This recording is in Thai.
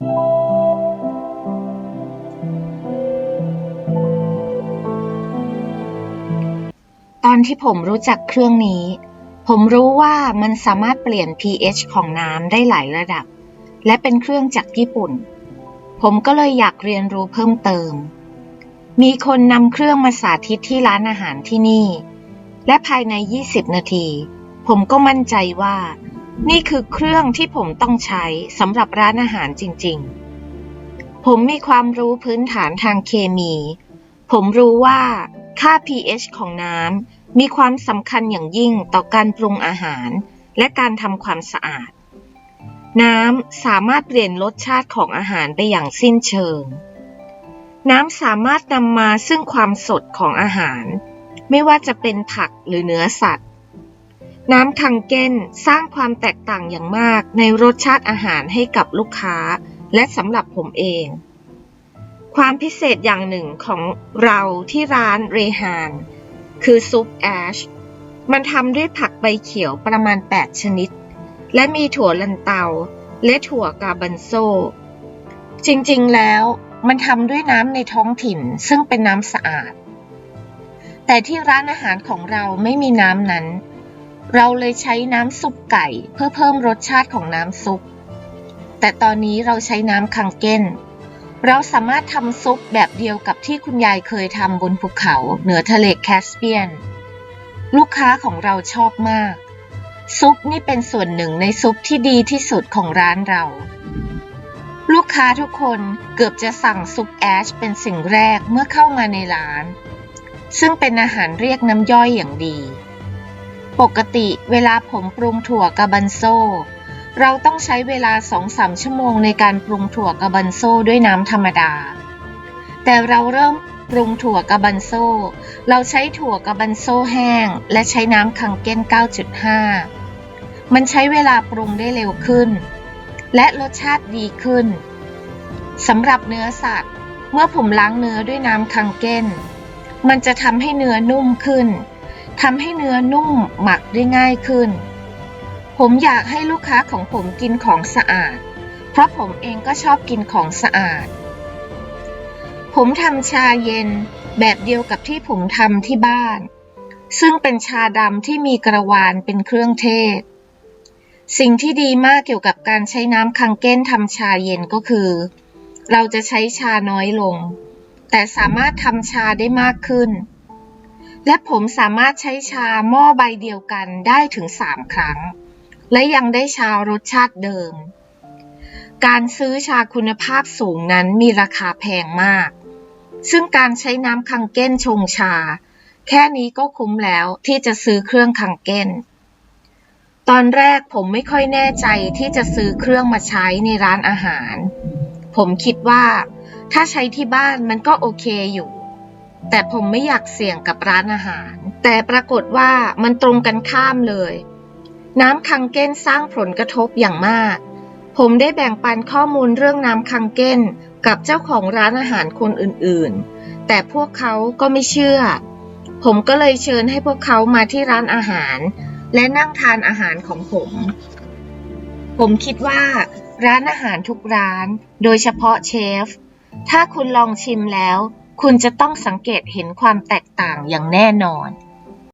ตอนที่ผมรู้จักเครื่องนี้ ผมรู้ว่ามันสามารถเปลี่ยน pH ของน้ำได้หลายระดับ และเป็นเครื่องจากญี่ปุ่น ผมก็เลยอยากเรียนรู้เพิ่มเติม มีคนนำเครื่องมาสาธิตที่ร้านอาหารที่นี่ และภายใน 20 นาที ผมก็มั่นใจว่า นี่คือเครื่องที่ผมต้องใช้สำหรับร้านอาหารจริงๆ ผมมีความรู้พื้นฐานทางเคมี ผมรู้ว่าค่า pH ของน้ำมีความสำคัญอย่างยิ่งต่อการปรุงอาหาร และการทำความสะอาด น้ำสามารถเปลี่ยนรสชาติของอาหารไปอย่างสิ้นเชิง น้ำสามารถนำมาซึ่งความสดของอาหาร ไม่ว่าจะเป็นผักหรือเนื้อสัตว์ น้ำคังเก้นสร้างความแตกต่างอย่างมากในรสชาติอาหารให้กับลูกค้า และสำหรับผมเอง ความพิเศษอย่างหนึ่งของเราที่ร้านเรฮาน คือซุปแอช มันทำด้วยผักใบเขียวประมาณ 8 ชนิด และมีถั่วลันเตา และถั่วกาบันโซ จริงๆแล้วมันทำด้วยน้ำในท้องถิ่นซึ่งเป็นน้ำสะอาด แต่ที่ร้านอาหารของเราไม่มีน้ำนั้น เราเลยใช้น้ำซุปไก่เพื่อเพิ่มรสชาติของน้ำซุป แต่ตอนนี้เราใช้น้ำคังเก้น เราสามารถทำซุปแบบเดียวกับที่คุณยายเคยทำบนภูเขาเหนือทะเลแคสเปียน ลูกค้าของเราชอบมาก ซุปนี่เป็นส่วนหนึ่งในซุปที่ดีที่สุดของร้านเรา ลูกค้าทุกคนเกือบจะสั่งซุปแอชเป็นสิ่งแรกเมื่อเข้ามาในร้าน ซึ่งเป็นอาหารเรียกน้ำย่อยอย่างดี ปกติเวลาผมปรุงถั่วกาบันโซ เราต้องใช้เวลา 2-3 ชั่วโมงในการปรุงถั่วกาบันโซด้วยน้ำธรรมดา แต่เราเริ่มปรุงถั่วกาบันโซ เราใช้ถั่วกาบันโซแห้ง และใช้น้ำคังเก้น 9.5 มันใช้เวลาปรุงได้เร็วขึ้น และรสชาติดีขึ้นสำหรับเนื้อสัตว์ เมื่อผมล้างเนื้อด้วยน้ำคังเก้น มันจะทำให้เนื้อนุ่มขึ้น ทำให้เนื้อนุ่มหมักได้ง่ายขึ้น ผมอยากให้ลูกค้าของผมกินของสะอาด เพราะผมเองก็ชอบกินของสะอาด ผมทำชาเย็นแบบเดียวกับที่ผมทำที่บ้าน ซึ่งเป็นชาดำที่มีกระวานเป็นเครื่องเทศ สิ่งที่ดีมากเกี่ยวกับการใช้น้ำคังเก้นทำชาเย็นก็คือ เราจะใช้ชาน้อยลง แต่สามารถทำชาได้มากขึ้น และผมสามารถใช้ชาหม้อใบเดียวกันได้ถึง 3 ครั้ง และยังได้ชารสชาติเดิม การซื้อชาคุณภาพสูงนั้นมีราคาแพงมาก ซึ่งการใช้น้ำคังเก้นชงชา แค่นี้ก็คุ้มแล้วที่จะซื้อเครื่องคังเก้น ตอนแรกผมไม่ค่อยแน่ใจที่จะซื้อเครื่องมาใช้ในร้านอาหาร ผมคิดว่า ถ้าใช้ที่บ้านมันก็โอเคอยู่ แต่ผมไม่อยากเสี่ยงกับร้านอาหาร แต่ปรากฏว่ามันตรงกันข้ามเลย น้ำคังเก้นสร้างผลกระทบอย่างมาก ผมได้แบ่งปันข้อมูลเรื่องน้ำคังเก้นกับเจ้าของร้านอาหารคนอื่นๆ แต่พวกเขาก็ไม่เชื่อ ผมก็เลยเชิญให้พวกเขามาที่ร้านอาหาร และนั่งทานอาหารของผม ผมคิดว่าร้านอาหารทุกร้าน โดยเฉพาะเชฟ ถ้าคุณลองชิมแล้ว คุณจะต้องสังเกตเห็นความแตกต่างอย่างแน่นอน